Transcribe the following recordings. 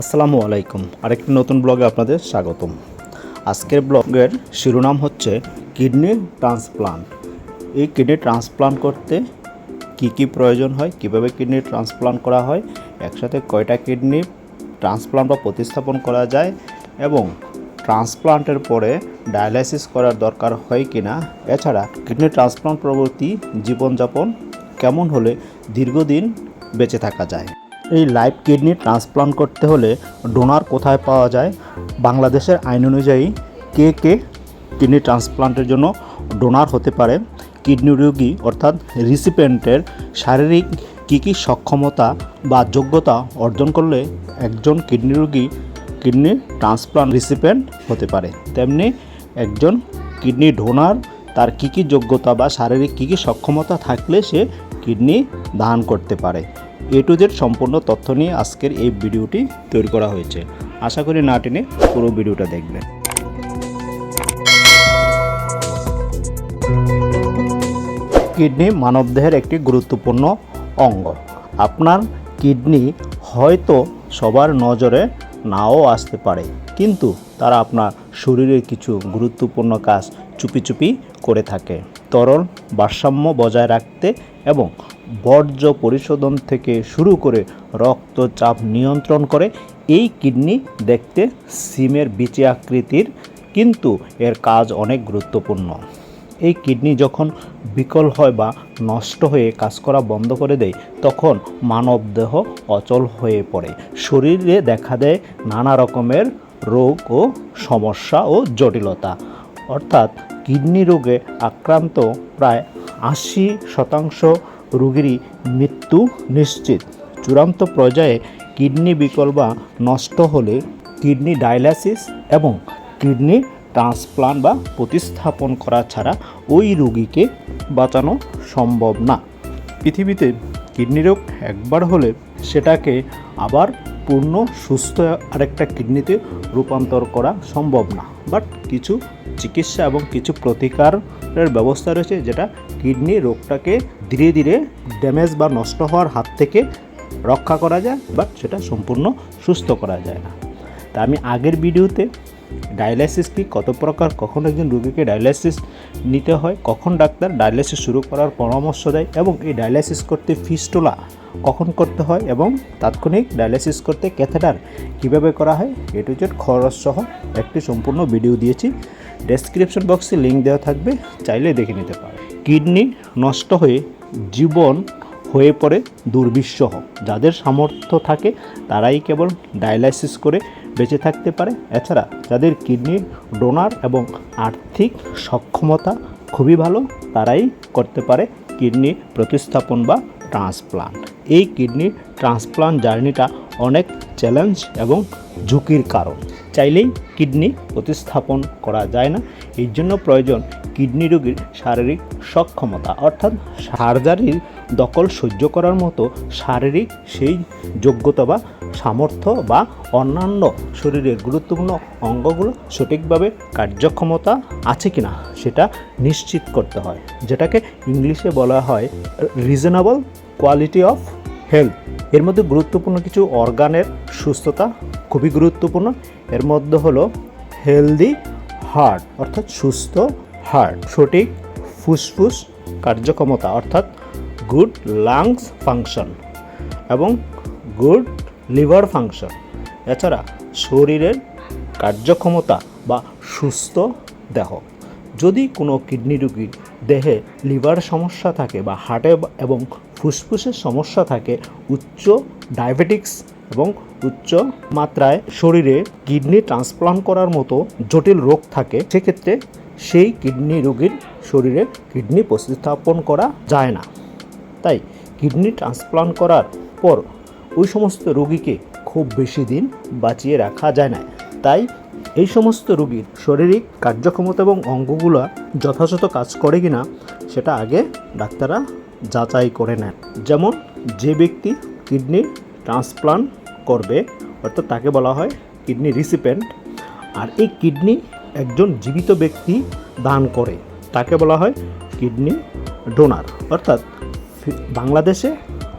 আসসালামু আলাইকুম। আরেকটি নতুন ব্লগে আপনাদের স্বাগতম। আজকের ব্লগের শিরোনাম হচ্ছে কিডনি ট্রান্সপ্লান্ট। এই কিডনি ট্রান্সপ্লান্ট করতে কি কি প্রয়োজন হয়, কীভাবে কিডনি ট্রান্সপ্লান্ট করা হয়, একসাথে কয়টা কিডনি ট্রান্সপ্লান্ট বা প্রতিস্থাপন করা যায় এবং ট্রান্সপ্লান্টের পরে ডায়ালাইসিস করার দরকার হয় কি না, এছাড়া কিডনি ট্রান্সপ্লান্ট পরবর্তী জীবনযাপন কেমন হলে দীর্ঘদিন বেঁচে থাকা যায়। এই লাইভ কিডনি ট্রান্সপ্লান্ট করতে হলে ডোনার কোথায় পাওয়া যায়? বাংলাদেশের আইন অনুযায়ী কে কে কিডনি ট্রান্সপ্লান্টের জন্য ডোনার হতে পারে? কিডনি রোগী অর্থাৎ রিসিপেন্টের শারীরিক কী কী সক্ষমতা বা যোগ্যতা অর্জন করলে একজন কিডনি রোগী কিডনি ট্রান্সপ্লান্ট রিসিপেন্ট হতে পারে? তেমনি একজন কিডনি ডোনার তার কী কী যোগ্যতা বা শারীরিক কী কী সক্ষমতা থাকলে সে কিডনি দান করতে পারে? এ টু জেড সম্পূর্ণ তথ্য নিয়ে আজকের এই ভিডিওটি তৈরি করা হয়েছে। আশা করি না টেনে পুরো ভিডিওটা দেখবেন। কিডনি মানবদেহের একটি গুরুত্বপূর্ণ অঙ্গ। আপনার কিডনি হয়তো সবার নজরে নাও আসতে পারে, কিন্তু তারা আপনার শরীরের কিছু গুরুত্বপূর্ণ কাজ চুপি চুপি করে থাকে। তরল ভারসাম্য বজায় রাখতে এবং বর্জ্য পরিশোধন থেকে শুরু করে রক্তচাপ নিয়ন্ত্রণ করে, এই কিডনি দেখতে সিমের বিচি আকৃতির, কিন্তু এর কাজ অনেক গুরুত্বপূর্ণ। এই কিডনি যখন বিকল হয় বা নষ্ট হয়ে কাজ করা বন্ধ করে দেয়, তখন মানবদেহ অচল হয়ে পড়ে। শরীরে দেখা দেয় নানা রকমের রোগ ও সমস্যা ও জটিলতা। অর্থাৎ কিডনি রোগে আক্রান্ত প্রায় আশি শতাংশ রোগীরই মৃত্যু নিশ্চিত। চূড়ান্ত পর্যায়ে কিডনি বিকল বা নষ্ট হলে কিডনি ডায়ালাইসিস এবং কিডনি ট্রান্সপ্লান্ট বা প্রতিস্থাপন করা ছাড়া ওই রোগীকে বাঁচানো সম্ভব না। পৃথিবীতে কিডনি রোগ একবার হলে সেটাকে আবার পূর্ণ সুস্থ আরেকটা কিডনিতে রূপান্তর করা সম্ভব না। বাট কিছু চিকিৎসা এবং কিছু প্রতিকারের ব্যবস্থা রয়েছে যেটা কিডনি রোগটাকে ধীরে ধীরে ড্যামেজ বা নষ্ট হওয়ার হাত থেকে রক্ষা করা যায় বাট সেটা সম্পূর্ণ সুস্থ করা যায় না। তা আমি আগের ভিডিওতে ডায়ালাইসিস কি? কত প্রকার? কখন একজন রোগীকে ডায়ালাইসিস নিতে হয়? কখন ডাক্তার ডায়ালাইসিস শুরু করার পরামর্শ দেয়? এবং এই ডায়ালাইসিস করতে ফিস্টোলা কখন করতে হয়? এবং তাৎক্ষণিক ডায়ালাইসিস করতে ক্যাথেটার কীভাবে করা হয়? এ টু জেড খরচ সহ একটি সম্পূর্ণ ভিডিও দিয়েছি। ডেসক্রিপশন বক্সে লিঙ্ক দেওয়া থাকবে। চাইলে দেখে নিতে পারে কিডনি নষ্ট হয়ে জীবন হয়ে পড়ে দুর্বিষহ। যাদের সামর্থ্য থাকে, তারাই কেবল ডায়ালাইসিস করে বেঁচে থাকতে পারে। এছাড়া যাদের কিডনির ডোনার এবং আর্থিক সক্ষমতা খুবই ভালো, তারাই করতে পারে কিডনি প্রতিস্থাপন বা ট্রান্সপ্লান্ট। এই কিডনি ট্রান্সপ্লান্ট জার্নিটা অনেক চ্যালেঞ্জ এবং ঝুঁকির কারণ। চাইলেই কিডনি প্রতিস্থাপন করা যায় না। এর জন্য প্রয়োজন কিডনি রোগীর শারীরিক সক্ষমতা, অর্থাৎ সার্জারির দখল সহ্য করার মতো শারীরিক সেই যোগ্যতা বা সামর্থ্য বা অন্যান্য শরীরের গুরুত্বপূর্ণ অঙ্গগুলো সঠিকভাবে কার্যক্ষমতা আছে কিনা সেটা নিশ্চিত করতে হয়, যেটাকে ইংলিশে বলা হয় রিজনেবল কোয়ালিটি অফ হেলথ এর মধ্যে গুরুত্বপূর্ণ কিছু অর্গানের সুস্থতা খুবই গুরুত্বপূর্ণ। এর মধ্যে হলো হেলদি হার্ট অর্থাৎ সুস্থ হার্ট সঠিক ফুসফুস কার্যক্ষমতা, অর্থাৎ গুড লাংস ফাংশন এবং গুড লিভার ফাংশন। এছাড়া শরীরের কার্যক্ষমতা বা সুস্থ দেহ। যদি কোনো কিডনি রোগীর দেহে লিভার সমস্যা থাকে বা হার্টে এবং ফুসফুসের সমস্যা থাকে, উচ্চ ডায়াবেটিক্স এবং উচ্চ মাত্রায় শরীরে কিডনি ট্রান্সপ্লান্ট করার মতো জটিল রোগ থাকে, সেক্ষেত্রে সেই কিডনি রোগীর শরীরে কিডনি প্রতিস্থাপন করা যায় না। তাই কিডনি ট্রান্সপ্লান্ট করার পর ওই সমস্ত রোগীকে খুব বেশি দিন বাঁচিয়ে রাখা যায় না। তাই এই সমস্ত রোগীর শারীরিক কার্যক্ষমতা এবং অঙ্গগুলো যথাযথ কাজ করে কিনা, সেটা আগে ডাক্তাররা যাচাই করে নেন। যেমন যে ব্যক্তি কিডনি ট্রান্সপ্লান্ট করবে, অর্থাৎ তাকে বলা হয় কিডনি রিসিপেন্ট, আর এই কিডনি একজন জীবিত ব্যক্তি দান করে, তাকে বলা হয় কিডনি ডোনার, অর্থাৎ বাংলাদেশে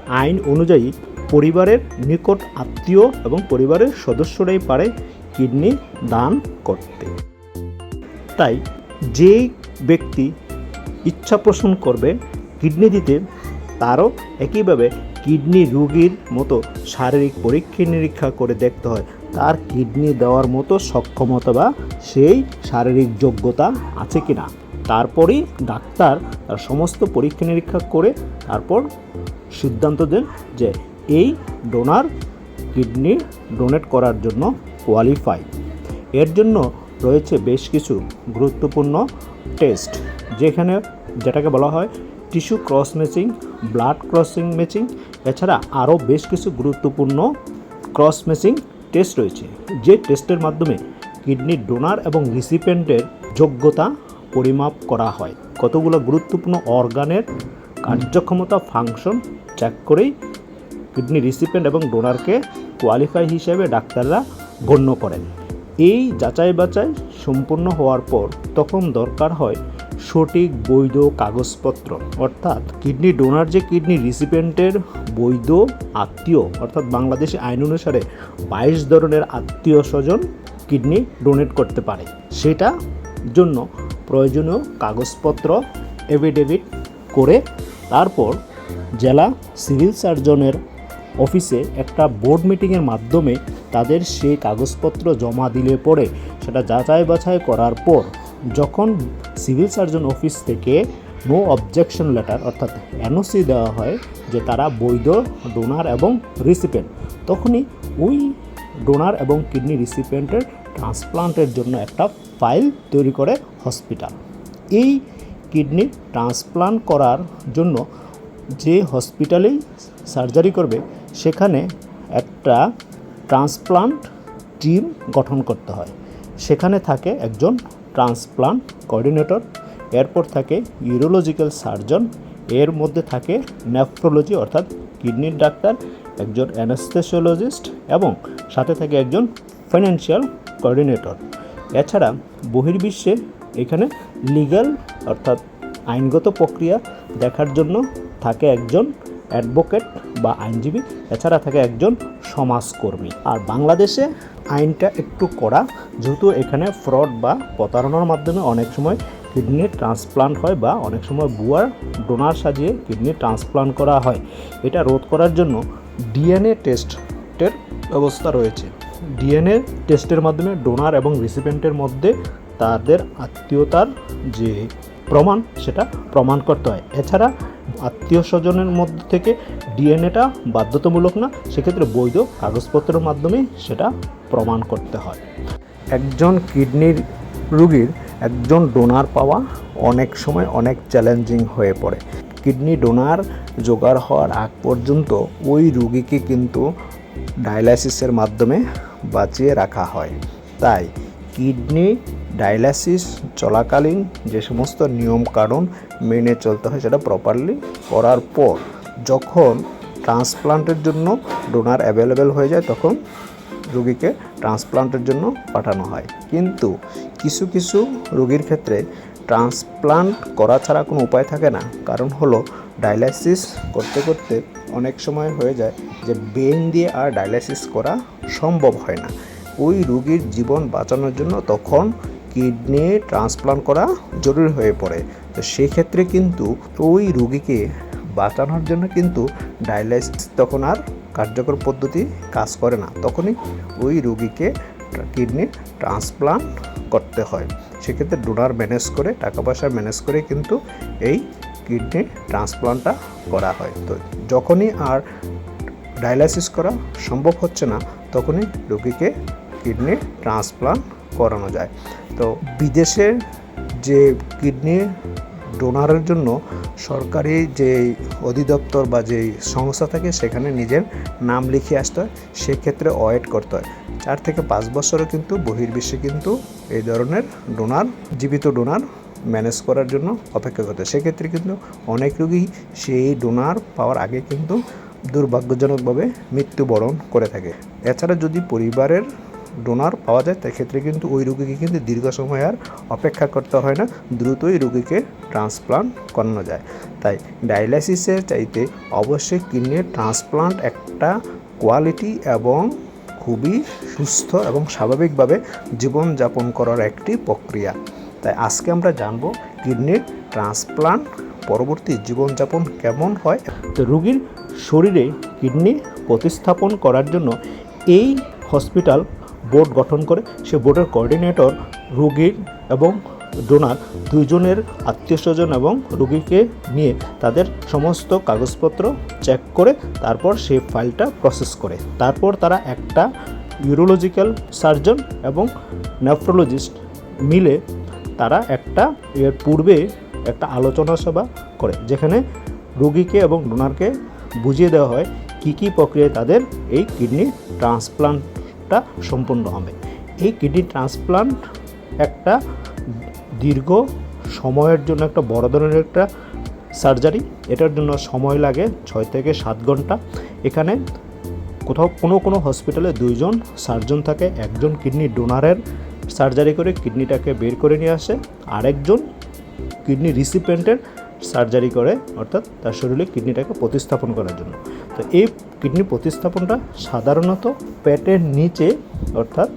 আইন অনুযায়ী পরিবারের নিকট আত্মীয় এবং পরিবারের সদস্যরাই পারে কিডনি দান করতে। তাই যেই ব্যক্তি ইচ্ছা পোষণ করবে কিডনি দিতে, তারও একইভাবে কিডনি রোগীর মতো শারীরিক পরীক্ষা নিরীক্ষা করে দেখতে হয়। তার কিডনি দেওয়ার মতো সক্ষমতা বা সেই শারীরিক যোগ্যতা আছে কি না তারপরেই ডাক্তার তার সমস্ত পরীক্ষা নিরীক্ষা করে তারপর সিদ্ধান্ত দেন যে এই ডোনার কিডনি ডোনেট করার জন্য কোয়ালিফাই এর জন্য রয়েছে বেশ কিছু গুরুত্বপূর্ণ টেস্ট, যেখানে যেটাকে বলা হয় tissue cross matching blood crossing matching এছাড়া আরও বেশ কিছু গুরুত্বপূর্ণ ক্রস ম্যাচিং টেস্ট রয়েছে। যে টেস্টের মাধ্যমে কিডনির ডোনার এবং রিসিপেন্টের যোগ্যতা পরিমাপ করা হয়। কতগুলো গুরুত্বপূর্ণ অর্গানের কার্যক্ষমতা ফাংশন চেক করেই কিডনি রিসিপেন্ট এবং ডোনারকে কোয়ালিফাই হিসেবে ডাক্তাররা গণ্য করেন। এই যাচাই বাছাই সম্পূর্ণ হওয়ার পর তখন দরকার হয় সঠিক বৈধ কাগজপত্র। অর্থাৎ কিডনি ডোনার যে কিডনি রিসিপেন্টের বৈধ আত্মীয়, অর্থাৎ বাংলাদেশি আইন অনুসারে বাইশ ধরনের আত্মীয় স্বজন কিডনি ডোনেট করতে পারে। সেটা জন্য প্রয়োজনীয় কাগজপত্র এফিডেভিট করে তারপর জেলা সিভিল সার্জনের অফিসে একটা বোর্ড মিটিংয়ের মাধ্যমে তাদের সেই কাগজপত্র জমা দিলে পরে সেটা যাচাই বাছাই করার পর যখন সিভিল সার্জন অফিস থেকে নো অবজেকশন লেটার অর্থাৎ এনওসি দেওয়া হয় যে তারা বৈধ ডোনার এবং রিসিপেন্ট তখনই ওই ডোনার এবং কিডনি রিসিপেন্টের ট্রান্সপ্লান্টের জন্য একটা ফাইল তৈরি করে হসপিটাল। এই কিডনি ট্রান্সপ্লান্ট করার জন্য যে হসপিটালেই সার্জারি করবে, সেখানে একটা ট্রান্সপ্লান্ট টিম গঠন করতে হয়। সেখানে থাকে একজন ট্রান্সপ্লান্ট কোঅর্ডিনেটর, এরপর থাকে ইউরোলজিক্যাল সার্জন, এর মধ্যে থাকে নেফ্রোলজি অর্থাৎ কিডনির ডাক্তার, একজন অ্যানাস্থেসিওলজিস্ট এবং সাথে থাকে একজন ফাইন্যান্সিয়াল কোঅর্ডিনেটর এছাড়া বহির্বিশ্বে এখানে লিগ্যাল অর্থাৎ আইনগত প্রক্রিয়া দেখার জন্য থাকে একজন অ্যাডভোকেট বা আইনজীবী, এছাড়া থাকে একজন সমাজকর্মী। আর বাংলাদেশে আইনটা একটু কড়া, যেহেতু এখানে ফ্রড বা প্রতারণার মাধ্যমে অনেক সময় কিডনি ট্রান্সপ্লান্ট হয় বা অনেক সময় বুয়ার ডোনার সাজিয়ে কিডনি ট্রান্সপ্লান্ট করা হয়। এটা রোধ করার জন্য ডিএনএ টেস্টের ব্যবস্থা রয়েছে। ডিএনএ টেস্টের মাধ্যমে ডোনার এবং রিসিপেন্টের মধ্যে তাদের আত্মীয়তার যে প্রমাণ, সেটা প্রমাণ করতে হয়। এছাড়া আত্মীয় স্বজনের মধ্যে থেকে ডিএনএটা বাধ্যতামূলক না, সেক্ষেত্রে বৈধ কাগজপত্রের মাধ্যমে সেটা প্রমাণ করতে হয়। একজন কিডনির রুগীর একজন ডোনার পাওয়া অনেক সময় অনেক চ্যালেঞ্জিং হয়ে পড়ে। কিডনি ডোনার জোগাড় হওয়ার আগ পর্যন্ত ওই রুগীকে কিন্তু ডায়ালাইসিসের মাধ্যমে বাঁচিয়ে রাখা হয়। তাই কিডনি ডায়ালাইসিস চলাকালীন যে সমস্ত নিয়ম কানুন মেনে চলতে হয় সেটা প্রপারলি করার পর যখন ট্রান্সপ্লান্টের জন্য ডোনার অ্যাভেলেবেল হয়ে যায়, তখন রুগীকে ট্রান্সপ্লান্টের জন্য পাঠানো হয়। কিন্তু কিছু কিছু রোগীর ক্ষেত্রে ট্রান্সপ্লান্ট করা ছাড়া কোনো উপায় থাকে না। কারণ হলো ডায়ালাইসিস করতে করতে অনেক সময় হয়ে যায় যে বেন দিয়ে আর ডায়ালাইসিস করা সম্ভব হয় না। ওই রুগীর জীবন বাঁচানোর জন্য তখন কিডনি ট্রান্সপ্লান্ট করা জরুরি হয়ে পড়ে। তো সেক্ষেত্রে কিন্তু ওই রুগীকে বাঁচানোর জন্য কিন্তু ডায়ালাইসিস তখন আর কার্যকর পদ্ধতি কাজ করে না। তখনই ওই রুগীকে কিডনি ট্রান্সপ্লান্ট করতে হয়। সেক্ষেত্রে ডোনার ম্যানেজ করে, টাকা পয়সা ম্যানেজ করে কিন্তু এই কিডনি ট্রান্সপ্লান্টটা করা হয়। তো যখনই আর ডায়ালাইসিস করা সম্ভব হচ্ছে না, তখনই রোগীকে কিডনি ট্রান্সপ্লান্ট করানো যায়। তো বিদেশে যে কিডনি ডোনারের জন্য সরকারি যে অধিদপ্তর বা যে সংস্থা থাকে, সেখানে নিজের নাম লিখে আসতে হয়। সেক্ষেত্রে ওয়েট করতে হয়। চার থেকে পাঁচ বছরও কিন্তু বহির্বিশ্বে কিন্তু এই ধরনের ডোনার, জীবিত ডোনার ম্যানেজ করার জন্য অপেক্ষা করতে সেক্ষেত্রে কিন্তু অনেক রোগী সেই ডোনার পাওয়ার আগে কিন্তু দুর্ভাগ্যজনকভাবে মৃত্যুবরণ করে থাকে। এছাড়া যদি পরিবারের ডোনার পাওয়া যায়, সেক্ষেত্রে কিন্তু ওই রোগীকে কিন্তু দীর্ঘ সময় আর অপেক্ষা করতে হয় না, দ্রুতই রোগীকে ট্রান্সপ্লান্ট করানো যায়। তাই ডায়ালাইসিসের চাইতে অবশ্যই কিডনির ট্রান্সপ্লান্ট একটা কোয়ালিটি এবং খুবই সুস্থ এবং স্বাভাবিকভাবে জীবনযাপন করার একটি প্রক্রিয়া। তাই আজকে আমরা জানব কিডনির ট্রান্সপ্লান্ট, পরবর্তী জীবনযাপন কেমন হয়। তো রুগীর শরীরে কিডনি প্রতিস্থাপন করার জন্য এই হসপিটাল বোর্ড গঠন করে। সে বোর্ডের কোঅর্ডিনেটর রুগীর এবং ডোনার দুইজনের আত্মীয় স্বজন এবং রুগীকে নিয়ে তাদের সমস্ত কাগজপত্র চেক করে তারপর সেই ফাইলটা প্রসেস করে। তারপর তারা একটা ইউরোলজিক্যাল সার্জন এবং নেফ্রোলজিস্ট মিলে তারা একটা এর পূর্বে একটা আলোচনা সভা করে, যেখানে রোগীকে এবং ডোনারকে বুঝিয়ে দেওয়া হয় কী কী প্রক্রিয়ায় তাদের এই কিডনি ট্রান্সপ্লান্টটা সম্পূর্ণ হবে। এই কিডনি ট্রান্সপ্লান্ট একটা দীর্ঘ সময়ের জন্য একটা বড় ধরনের একটা সার্জারি, এটার জন্য সময় লাগে ছয় থেকে সাত ঘণ্টা। এখানে কোথাও কোনো কোনো হসপিটালে দুইজন সার্জন থাকে, একজন কিডনি ডোনারের সার্জারি করে কিডনিটাকে বের করে নিয়ে আসে। আরেকজন কিডনি রিসিপেন্টের সার্জারি করে, অর্থাৎ তার শরীরে কিডনিটাকে প্রতিস্থাপন করার জন্য। তো এই কিডনি প্রতিস্থাপনটা সাধারণত পেটের নিচে, অর্থাৎ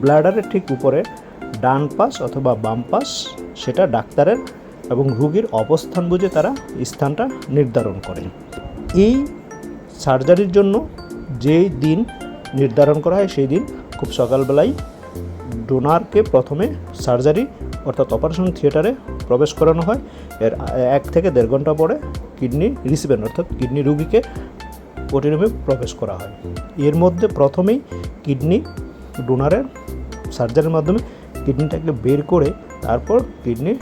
ব্লাডারের ঠিক উপরে, ডান পাশ অথবা বাম পাশ, সেটা ডাক্তারের এবং রুগীর অবস্থান বুঝে তারা স্থানটা নির্ধারণ করেন এই সার্জারির জন্য যেই দিন নির্ধারণ করা হয়, সেই দিন খুব সকালবেলায় ডোনারকে প্রথমে সার্জারি অর্থাৎ অপারেশন থিয়েটারে প্রবেশ করানো হয়। এর এক থেকে দেড় ঘণ্টা পরে কিডনি রিসিভেন্ট অর্থাৎ কিডনি রুগীকে ওটি রুমে প্রবেশ করা হয়। এর মধ্যে প্রথমেই কিডনি ডোনারের সার্জারির মাধ্যমে কিডনিটাকে বের করে তারপর কিডনি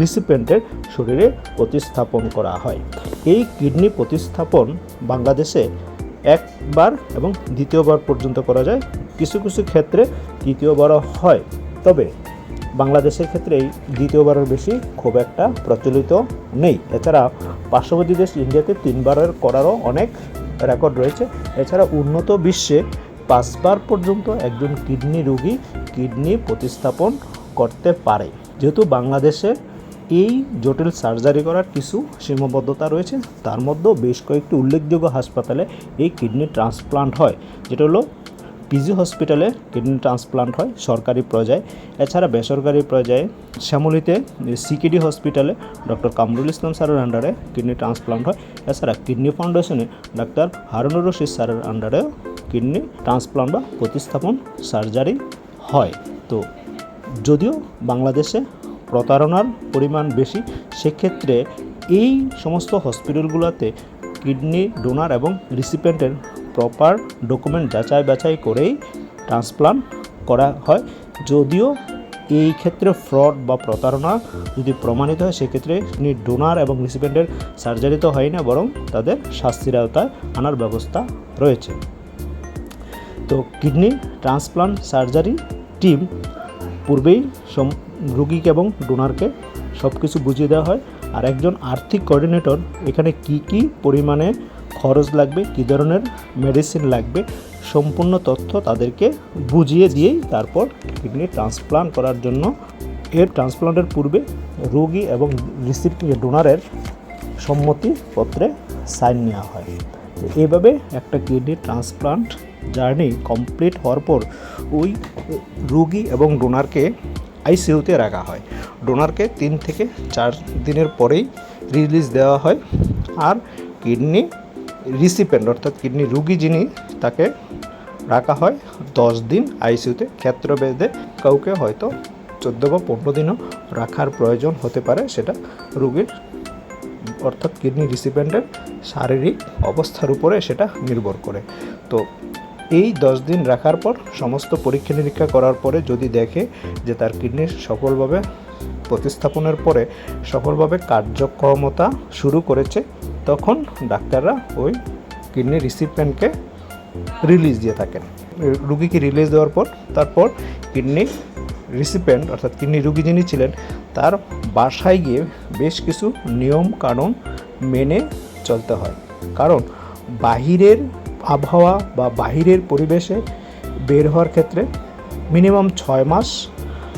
রিসিপেন্টের শরীরে প্রতিস্থাপন করা হয়। এই কিডনি প্রতিস্থাপন বাংলাদেশে একবার এবং দ্বিতীয়বার পর্যন্ত করা যায়। কিছু কিছু ক্ষেত্রে তৃতীয়বারও হয়। তবে বাংলাদেশের ক্ষেত্রে এই দ্বিতীয়বারের বেশি খুব একটা প্রচলিত নেই। এছাড়া পার্শ্ববর্তী দেশ ইন্ডিয়াতে তিনবারের করারও অনেক রেকর্ড রয়েছে। এছাড়া উন্নত বিশ্বে পাঁচবার পর্যন্ত একজন কিডনি রোগী কিডনি প্রতিস্থাপন করতে পারে। যেহেতু বাংলাদেশে এই জটিল সার্জারি করার কিছু সীমাবদ্ধতা রয়েছে, তার মধ্যেও বেশ কয়েকটি উল্লেখযোগ্য হাসপাতালে এই কিডনি ট্রান্সপ্লান্ট হয়, যেটা হলো পিজি হসপিটালে কিডনি ট্রান্সপ্লান্ট হয় সরকারি পর্যায়ে। এছাড়া বেসরকারি পর্যায়ে শ্যামলিতে সিকিডি হসপিটালে ডক্টর কামরুল ইসলাম স্যারের আন্ডারে কিডনি ট্রান্সপ্লান্ট হয়। এছাড়া কিডনি ফাউন্ডেশনে ডাক্তার হারুনুর রশিদ স্যারের আন্ডারেও কিডনি ট্রান্সপ্লান্ট বা প্রতিস্থাপন সার্জারি হয়। তো যদিও বাংলাদেশে প্রতারণার পরিমাণ বেশি, সেক্ষেত্রে এই সমস্ত হসপিটালগুলোতে কিডনি ডোনার এবং রিসিপেন্টের প্রপার ডকুমেন্ট যাচাই বাছাই করেই ট্রান্সপ্লান্ট করা হয়। যদিও এই ক্ষেত্রে ফ্রড বা প্রতারণা যদি প্রমাণিত হয়, সেক্ষেত্রে ডোনার এবং রিসিপেন্টের সার্জারি তো হয় না বরং তাদের শাস্তির আওতায় আনার ব্যবস্থা রয়েছে। তো কিডনি ট্রান্সপ্লান্ট সার্জারি টিম পূর্বেই রুগীকে এবং ডোনারকে সব কিছু বুঝিয়ে দেওয়া হয়। আর একজন আর্থিক কোঅর্ডিনেটর এখানে কি কি পরিমাণে খরচ লাগবে, কী ধরনের মেডিসিন লাগবে, সম্পূর্ণ তথ্য তাদেরকে বুঝিয়ে দিয়েই তারপর কিডনি ট্রান্সপ্লান্ট করার জন্য। এর ট্রান্সপ্লান্টের পূর্বে রোগী এবং রিসিপ্ট ডোনারের সম্মতিপত্রে সাইন নেওয়া হয়। তো এইভাবে একটা কিডনি ট্রান্সপ্লান্ট জার্নি কমপ্লিট হওয়ার পর ওই রোগী এবং ডোনারকে আইসিইউতে রাখা হয়। ডোনারকে তিন থেকে চার দিনের পরেই রিলিজ দেওয়া হয়। আর কিডনি রিসিপেন্ট অর্থাৎ কিডনি রুগী যিনি, তাকে রাখা হয় দশ দিন আইসিইউতে ক্ষেত্রভেদে কাউকে হয়তো চোদ্দ বা পনেরো দিনও রাখার প্রয়োজন হতে পারে সেটা রুগীর, অর্থাৎ কিডনি রিসিপেন্টের শারীরিক অবস্থার উপরে সেটা নির্ভর করে। তো এই দশ দিন রাখার পর, সমস্ত পরীক্ষা নিরীক্ষা করার পরে যদি দেখে যে তার কিডনি সফলভাবে প্রতিস্থাপনের পরে সফলভাবে কার্যক্ষমতা শুরু করেছে তখন ডাক্তাররা ওই কিডনি রিসিপেন্টকে রিলিজ দিয়ে থাকেন। রুগীকে রিলিজ দেওয়ার পর তারপর কিডনি রিসিপেন্ট অর্থাৎ কিডনি রুগী যিনি ছিলেন, তার বাসায় গিয়ে বেশ কিছু নিয়ম কানুন মেনে চলতে হয়। কারণ বাহিরের আবহাওয়া বা বাহিরের পরিবেশে বের হওয়ার ক্ষেত্রে মিনিমাম ছয় মাস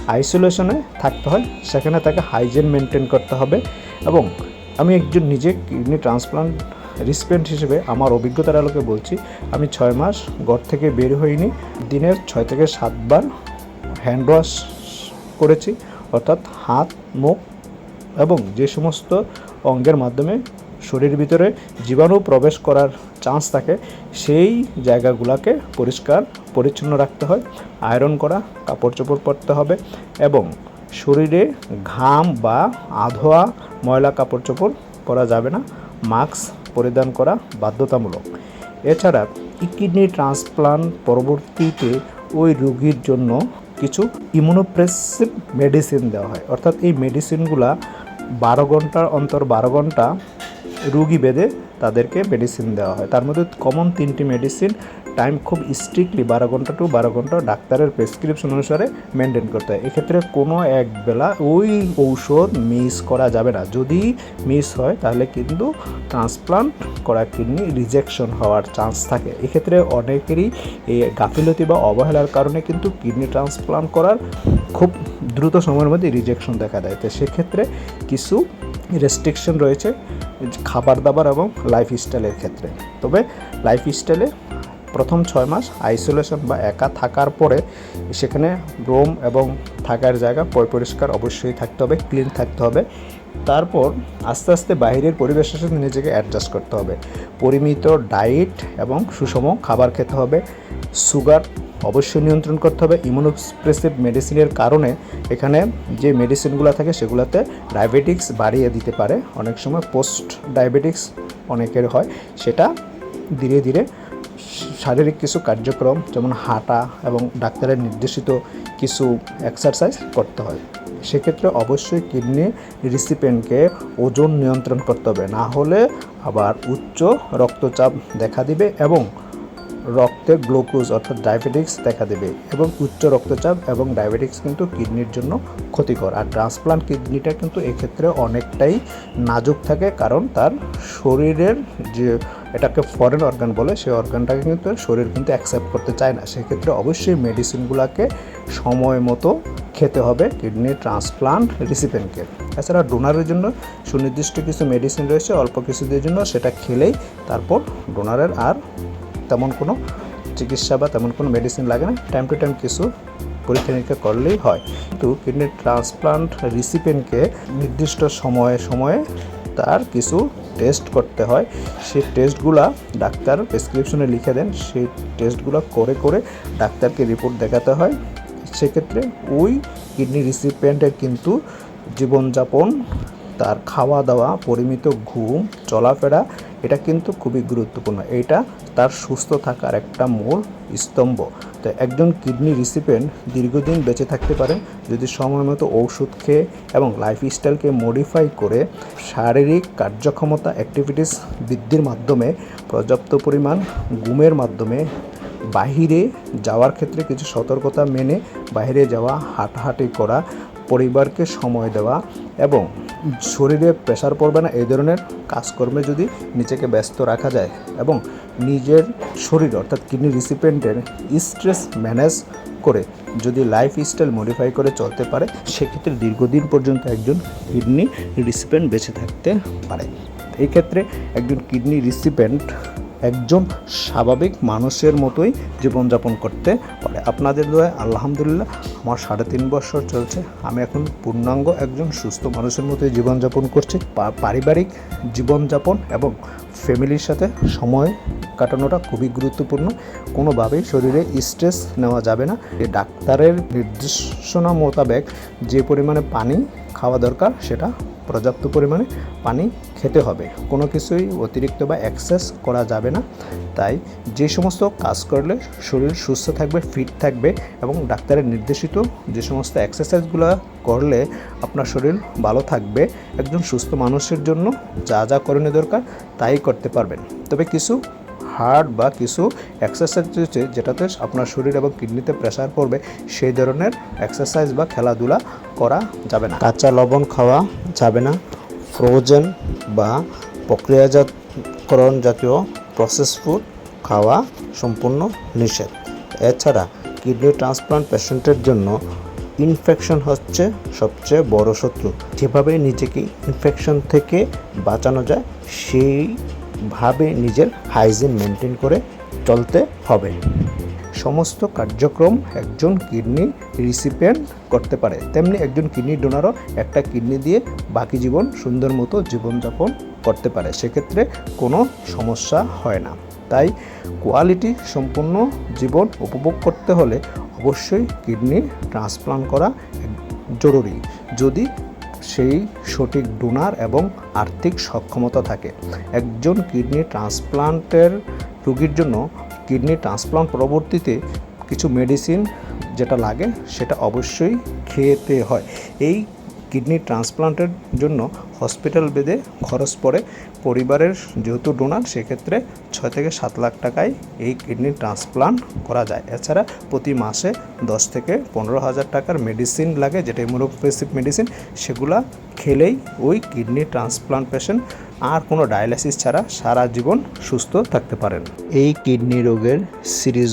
আইসোলেশনে থাকতে হয়। সেখানে তাকে হাইজেন মেনটেন করতে হবে এবং আমি একজন নিজে কিডনি ট্রান্সপ্লান্ট রিসিপেন্ট হিসেবে আমার অভিজ্ঞতার আলোকে বলছি, আমি ছয় মাস ঘর থেকে বের হইনি, দিনের ছয় থেকে সাতবার হ্যান্ড ওয়াশ করেছি, অর্থাৎ হাত, মুখ এবং যে সমস্ত অঙ্গের মাধ্যমে শরীরের ভিতরে জীবাণু প্রবেশ করার চান্স থাকে, সেই জায়গাগুলোকে পরিষ্কার, পরিচ্ছন্ন রাখতে হয় আয়রন করা, কাপড় চোপড় পরতে হবে এবং শরীরে ঘাম বা আধোয়া ময়লা কাপড় চোপড় পরা যাবে না। মাস্ক পরিধান করা বাধ্যতামূলক। এছাড়া কিডনি ট্রান্সপ্লান্ট পরবর্তীতে ওই রোগীর জন্য কিছু ইমিউনোপ্রেসিভ মেডিসিন দেওয়া হয়। অর্থাৎ এই মেডিসিনগুলা বারো ঘণ্টার অন্তর বারো ঘণ্টা রুগী বেঁধে তাদেরকে মেডিসিন দেওয়া হয়। তার মধ্যে কমন তিনটি মেডিসিন টাইম খুব স্ট্রিক্টলি বারো ঘণ্টা টু বারো ঘণ্টা ডাক্তারের প্রেসক্রিপশন অনুসারে মেনটেন করতে হয়। এক্ষেত্রে কোনো এক বেলা ওই ঔষধ মিস করা যাবে না। যদি মিস হয়, তাহলে কিন্তু ট্রান্সপ্লান্ট করা কিডনি রিজেকশন হওয়ার চান্স থাকে। এক্ষেত্রে অনেকেরই এই গাফিলতি বা অবহেলার কারণে কিন্তু কিডনি ট্রান্সপ্লান্ট করার খুব দ্রুত সময়ের মধ্যে রিজেকশন দেখা দেয়। তো সেক্ষেত্রে কিছু রেস্ট্রিকশন রয়েছে খাবার দাবার এবং লাইফস্টাইলের ক্ষেত্রে। তবে লাইফস্টাইলে প্রথম ছয় মাস আইসোলেশন বা একা থাকার পরে সেখানে রুম এবং থাকার জায়গা পরিষ্কার অবশ্যই থাকতে হবে ক্লিন থাকতে হবে। তারপর আস্তে আস্তে বাইরের পরিবেশের সাথে নিজেকে অ্যাডজাস্ট করতে হবে। পরিমিত ডায়েট এবং সুষম খাবার খেতে হবে। সুগার অবশ্যই নিয়ন্ত্রণ করতে হবে। ইমিউনোপ্রেসিভ মেডিসিনের কারণে এখানে যে মেডিসিনগুলো থাকে সেগুলোতে ডায়াবেটিক্স বাড়িয়ে দিতে পারে। অনেক সময় পোস্ট ডায়াবেটিক্স অনেকের হয়। সেটা ধীরে ধীরে শারীরিক কিছু কার্যক্রম যেমন হাঁটা এবং ডাক্তারের নির্দেশিত কিছু এক্সারসাইজ করতে হয়। সেক্ষেত্রে অবশ্যই কিডনি রিসিপেন্টকে ওজন নিয়ন্ত্রণ করতে হবে। না হলে আবার উচ্চ রক্তচাপ দেখা দিবে এবং রক্তে গ্লুকোজ অর্থাৎ ডায়াবেটিক্স দেখা দেবে এবং উচ্চ রক্তচাপ এবং ডায়াবেটিক্স কিন্তু কিডনির জন্য ক্ষতিকর। আর ট্রান্সপ্লান্ট কিডনিটা কিন্তু এক্ষেত্রে অনেকটাই নাজুক থাকে কারণ তার শরীরের যে এটাকে ফরেন অর্গান বলে, সেই অর্গানটাকে কিন্তু শরীর কিন্তু অ্যাকসেপ্ট করতে চায় না। সেক্ষেত্রে অবশ্যই মেডিসিনগুলোকে সময় মতো খেতে হবে কিডনি ট্রান্সপ্লান্ট রিসিপেন্টকে এছাড়া ডোনারের জন্য সুনির্দিষ্ট কিছু মেডিসিন রয়েছে, অল্প কিছুদের জন্য সেটা খেলেই তারপর ডোনারের আর তেমন কোনো চিকিৎসা বা তেমন কোনো মেডিসিন লাগে না। টাইম টু টাইম কিছু পরীক্ষা নিরীক্ষা করলেই হয়। কিন্তু কিডনি ট্রান্সপ্লান্ট রিসিপেন্টকে নির্দিষ্ট সময়ে সময়ে তার কিছু টেস্ট করতে হয়। সেই টেস্টগুলা ডাক্তার প্রেসক্রিপশনে লিখে দেন। সেই টেস্টগুলো করে করে ডাক্তারকে রিপোর্ট দেখাতে হয়। সেক্ষেত্রে ওই কিডনি রিসিপিয়েন্টের কিন্তু জীবনযাপন, তার খাওয়া দাওয়া পরিমিত ঘুম, চলাফেরা এটা কিন্তু খুবই গুরুত্বপূর্ণ। এটা তার সুস্থ থাকার একটা মূল স্তম্ভ। তো একজন কিডনি রিসিপেন্ট দীর্ঘদিন বেঁচে থাকতে পারেন যদি সময় মতো ঔষধ খেয়ে এবং লাইফস্টাইলকে মডিফাই করে শারীরিক কার্যক্ষমতা অ্যাক্টিভিটিস বৃদ্ধির মাধ্যমে, পর্যাপ্ত পরিমাণ ঘুমের মাধ্যমে বাহিরে যাওয়ার ক্ষেত্রে কিছু সতর্কতা মেনে বাইরে যাওয়া, হাঁটাহাঁটি করা পরিবারকে সময় দেওয়া এবং শরীরে প্রেশার পড়বে না, এই ধরনের কাজকর্মে যদি নিজেকে ব্যস্ত রাখা যায় এবং নিজের শরীর অর্থাৎ কিডনি রিসিপেন্টের স্ট্রেস ম্যানেজ করে যদি লাইফ স্টাইল মডিফাই করে চলতে পারে, সেক্ষেত্রে দীর্ঘদিন পর্যন্ত একজন কিডনি রিসিপেন্ট বেঁচে থাকতে পারে। এই ক্ষেত্রে একজন কিডনি রিসিপেন্ট একজন স্বাভাবিক মানুষের মতোই জীবনযাপন করতে পারে। আপনাদের দয়া আলহামদুলিল্লাহ আমার সাড়ে তিন বছর চলছে। আমি এখন পূর্ণাঙ্গ একজন সুস্থ মানুষের মতোই জীবনযাপন করছি। পারিবারিক জীবনযাপন এবং ফ্যামিলির সাথে সময় কাটানোটা খুবই গুরুত্বপূর্ণ। কোনোভাবেই শরীরে স্ট্রেস নেওয়া যাবে না। ডাক্তারের নির্দেশনা মোতাবেক যে পরিমাণে পানি খাওয়া দরকার, সেটা পর্যাপ্ত পরিমাণে পানি খেতে হবে। কোনো কিছুই অতিরিক্ত বা অ্যাক্সেস করা যাবে না। তাই যে সমস্ত কাজ করলে শরীর সুস্থ থাকবে ফিট থাকবে এবং ডাক্তারের নির্দেশিত যে সমস্ত এক্সারসাইজগুলো করলে আপনার শরীর ভালো থাকবে। একজন সুস্থ মানুষের জন্য যা যা করণীয় দরকার, তাই করতে পারবেন। তবে কিছু হার্ড বা কিছু এক্সারসাইজ রয়েছে যেটাতে আপনার শরীর এবং কিডনিতে প্রেশার পড়বে, সেই ধরনের এক্সারসাইজ বা খেলাধুলা করা যাবে না। কাঁচা লবণ খাওয়া যাবে না। ফ্রোজেন বা প্রক্রিয়াজাতকরণ জাতীয় প্রসেস ফুড খাওয়া সম্পূর্ণ নিষেধ। এছাড়া কিডনি ট্রান্সপ্লান্ট পেশেন্টের জন্য ইনফেকশন হচ্ছে সবচেয়ে বড় শত্রু। যেভাবে নিজেকে ইনফেকশন থেকে বাঁচানো যায় সেইভাবে নিজের হাইজিন মেনটেন করে চলতে হবে। সমস্ত কার্যক্রম একজন কিডনি রিসিপিয়েন্ট করতে পারে। তেমনি একজন কিডনি ডোনারও একটা কিডনি দিয়ে বাকি জীবন সুন্দর মতো জীবনযাপন করতে পারে। সেক্ষেত্রে কোনো সমস্যা হয় না। তাই কোয়ালিটি সম্পূর্ণ জীবন উপভোগ করতে হলে অবশ্যই কিডনি ট্রান্সপ্লান্ট করা জরুরি। যদি সেই সঠিক ডোনার এবং আর্থিক সক্ষমতা থাকে। একজন কিডনি ট্রান্সপ্লান্টের রোগীর জন্য কিডনি ট্রান্সপ্লান্ট পরবর্তীতে কিছু মেডিসিন যেটা লাগে সেটা অবশ্যই খেতে হয়। এই কিডনি ট্রান্সপ্লান্টের জন্য হসপিটাল বেদে খরচ পড়ে পরিবারের যেহেতু ডোনার, সেক্ষেত্রে ছয় থেকে সাত লাখ টাকায় এই কিডনি ট্রান্সপ্লান্ট করা যায়। এছাড়া প্রতি মাসে দশ থেকে পনেরো হাজার টাকার মেডিসিন লাগে, যেটা ইমোনোপ্রেসিভ মেডিসিন। সেগুলা খেলেই ওই কিডনি ট্রান্সপ্লান্ট পেশেন্ট আর কোনো ডায়ালিসিস ছাড়া সারা জীবন সুস্থ থাকতে পারেন। এই কিডনি রোগের সিরিজ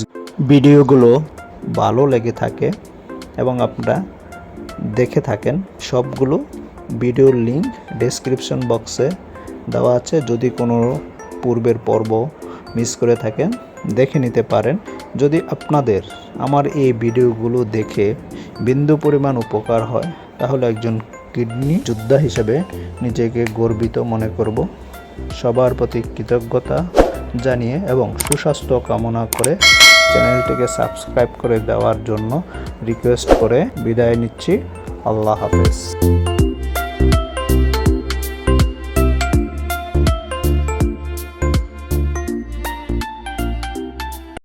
ভিডিওগুলো ভালো লেগে থাকে এবং আপনারা দেখে থাকেন, সবগুলো ভিডিওর লিংক ডেসক্রিপশন বক্সে দেওয়া আছে। যদি কোনো পূর্বের পর্ব মিস করে থাকেন, দেখে নিতে পারেন। যদি আপনাদের আমার এই ভিডিওগুলো দেখে বিন্দু পরিমাণ উপকার হয়, তাহলে একজন কিডনি যোদ্ধা হিসেবে নিজেকে গর্বিত মনে করব। সবার প্রতি কৃতজ্ঞতা জানিয়ে এবং সুস্বাস্থ্য কামনা করে চ্যানেলটিকে সাবস্ক্রাইব করে দেওয়ার জন্য রিকোয়েস্ট করে বিদায় নিচ্ছি। আল্লাহ হাফেজ।